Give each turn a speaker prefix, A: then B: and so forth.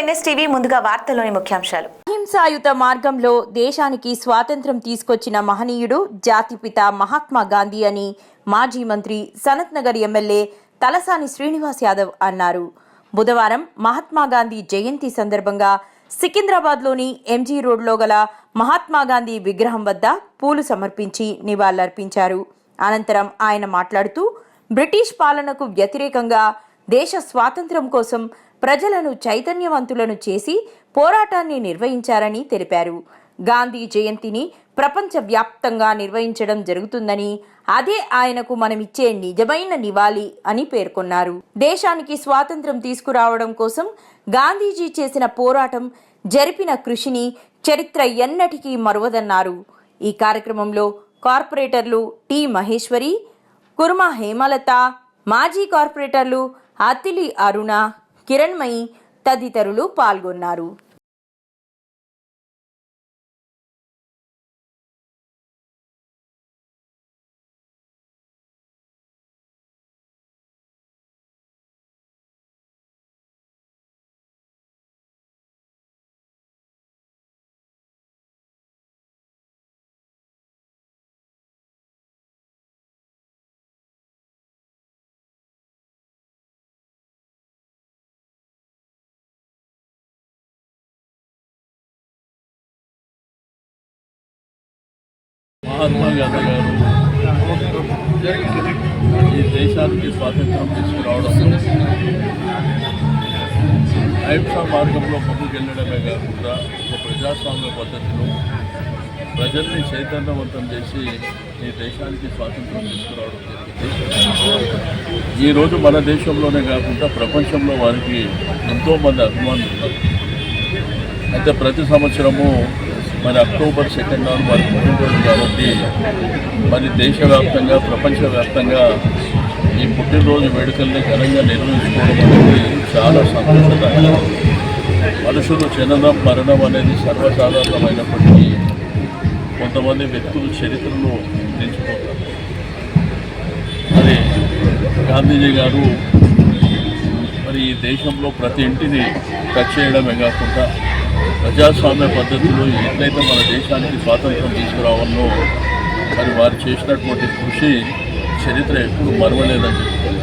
A: NSTV ముందుగా వార్తల్లోని ముఖ్యాంశాలు.
B: అహింసాయుత మార్గంలో దేశానికి స్వాతంత్రం తీసుకొచ్చిన మహనీయుడు జాతిపిత మహాత్మా గాంధీ అని మాజీ మంత్రి సనత్ నగర్ ఎమ్మెల్యే తలసాని శ్రీనివాస్ యాదవ్ అన్నారు. బుధవారం మహాత్మా గాంధీ జయంతి సందర్భంగా సికింద్రాబాద్లోని ఎంజీ రోడ్లో గల మహాత్మా గాంధీ విగ్రహం వద్ద పూలు సమర్పించి నివాళులర్పించారు. అనంతరం ఆయన మాట్లాడుతూ బ్రిటిష్ పాలనకు వ్యతిరేకంగా దేశ స్వాతంత్ర్యం కోసం ప్రజలను చైతన్యవంతులను చేసి పోరాటాన్ని నిర్వహించారని తెలిపారు. గాంధీ జయంతిని ప్రపంచవ్యాప్తంగా నిర్వహించడం జరుగుతుందని అదే ఆయనకు మనమిచ్చే నిజమైన నివాళి అని పేర్కొన్నారు. దేశానికి స్వాతంత్ర్యం తీసుకురావడం కోసం గాంధీజీ చేసిన పోరాటం జరిపిన కృషిని చరిత్ర ఎన్నటికీ మరువదన్నారు. ఈ కార్యక్రమంలో కార్పొరేటర్లు టి మహేశ్వరి కుర్మ హేమలత మాజీ కార్పొరేటర్లు అతిలి అరుణ కిరణ్మయి తదితరులు పాల్గొన్నారు.
C: మహాత్మా గాంధీ గారు ఈ దేశానికి స్వాతంత్రం తీసుకురావడం అహింసా మార్గంలో ముందుకెళ్ళడమే కాకుండా ఒక ప్రజాస్వామ్య పద్ధతిలో ప్రజల్ని చైతన్యవంతం చేసి ఈ దేశానికి స్వాతంత్రం తీసుకురావడం జరిగింది. ఈరోజు మన దేశంలోనే కాకుండా ప్రపంచంలో వారికి ఎంతోమంది అభిమానులు ఉన్నారు. అయితే ప్రతి సంవత్సరము మరి అక్టోబర్ సెకండ్ నాడు వారి పుట్టినరోజు కాబట్టి మరి దేశవ్యాప్తంగా ప్రపంచవ్యాప్తంగా ఈ పుట్టినరోజు వేడుకల్ని ఘనంగా నిర్వహించుకోవడం అనేది చాలా సంతోషదాయకం. మనుషులు జననం మరణం అనేది సర్వసాధారణమైనప్పటికీ కొంతమంది వ్యక్తులు చరిత్రను నిలిచిపోతారు మరి గాంధీజీ గారు మరి ఈ దేశంలో ప్రతి ఇంటిని టచ్ చేయడమే కాకుండా ప్రజాస్వామ్య పద్ధతిలో ఎట్లయితే మన దేశానికి స్వాతంత్రం తీసుకురావాలో మరి వారు చేసినటువంటి కృషి చరిత్ర ఎప్పుడు మరవలేదని చెప్తుంది